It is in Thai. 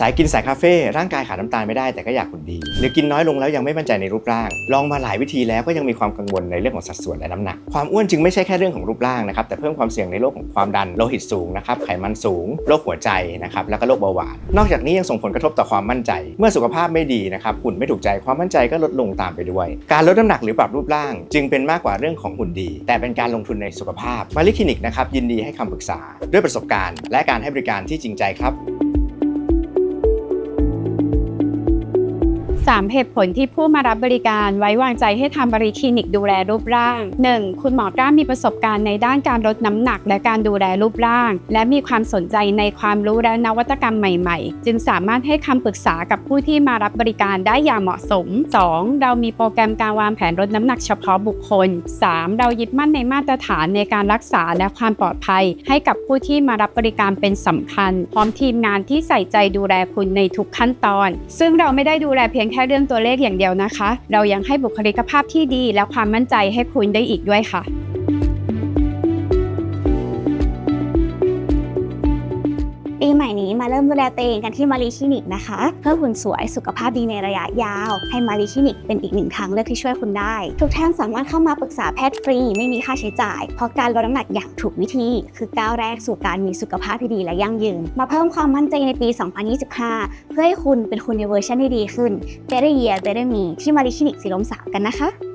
สายกินสายคาเฟ่ร่างกายขาดน้ำตาลไม่ได้แต่ก็อยากหุ่นดี หรือกินน้อยลงแล้วยังไม่มั่นใจในรูปร่าง ลองมาหลายวิธีแล้วก็ยังมีความกังวลในเรื่องของสัดส่วนและน้ำหนัก ความอ้วนจึงไม่ใช่แค่เรื่องของรูปร่างนะครับแต่เพิ่มความเสี่ยงในโรคของความดันโลหิตสูงนะครับไขมันสูงโรคหัวใจนะครับแล้วก็โรคเบาหวาน นอกจากนี้ยังส่งผลกระทบต่อความมั่นใจ เมื่อสุขภาพไม่ดีนะครับหุ่นไม่ถูกใจความมั่นใจก็ลดลงตามไปด้วย การลดน้ำหนักหรือปรับรูปร่าง จึงเป็นมากกว่าเรื่องของหุ่นดี แต่เป็นการลงทุนในสุขภาพมาลิคลินิกนะครับยินดีให้คำปรึกษาด้วยประสบการณ์ และการให้บริการที่จริงใจครับ 3 เหตุผลที่ผู้มารับบริการไว้วางใจให้ทำบริคลินิกดูแลรูปร่าง 1. คุณหมอกล้ามีประสบการณ์ในด้านการลดน้ำหนักและการดูแลรูปร่าง และมีความสนใจในความรู้และนวัตกรรมใหม่ๆ จึงสามารถให้คำปรึกษากับผู้ที่มารับบริการได้อย่างเหมาะสม 2. เรามีโปรแกรมการวางแผนลดน้ำหนักเฉพาะบุคคล 3. เรายึดมั่นในมาตรฐานในการรักษาและความปลอดภัย ให้กับผู้ที่มารับบริการเป็นสำคัญ พร้อมทีมงานที่ใส่ใจดูแลคุณในทุกขั้นตอน ซึ่งเราไม่ได้ดูแลเพียงแค่ค่เรื่องตัวเลขอย่างเดียวนะคะ เรายังให้บุคลิกภาพที่ดีและความมั่นใจให้คุณได้อีกด้วยค่ะ ปีใหม่นี้มาเริ่มดูแลตัวเองกันที่มารีคลินิกนะคะ เพื่อหุ่นสวยสุขภาพดีในระยะยาว ให้มารีคลินิกเป็นอีกหนึ่งทางเลือกที่ช่วยคุณได้ ทุกท่านสามารถเข้ามาปรึกษาแพทย์ฟรีไม่มีค่าใช้จ่าย เพราะการลดน้ำหนักอย่างถูกวิธี คือก้าวแรกสู่การมีสุขภาพที่ดีและยั่งยืน มาเพิ่มความมั่นใจในปี 2025 เพื่อให้คุณเป็นคุณในเวอร์ชันที่ดีขึ้น Better Year Better Me ที่มารีคลินิกสีลมสาวกันนะคะ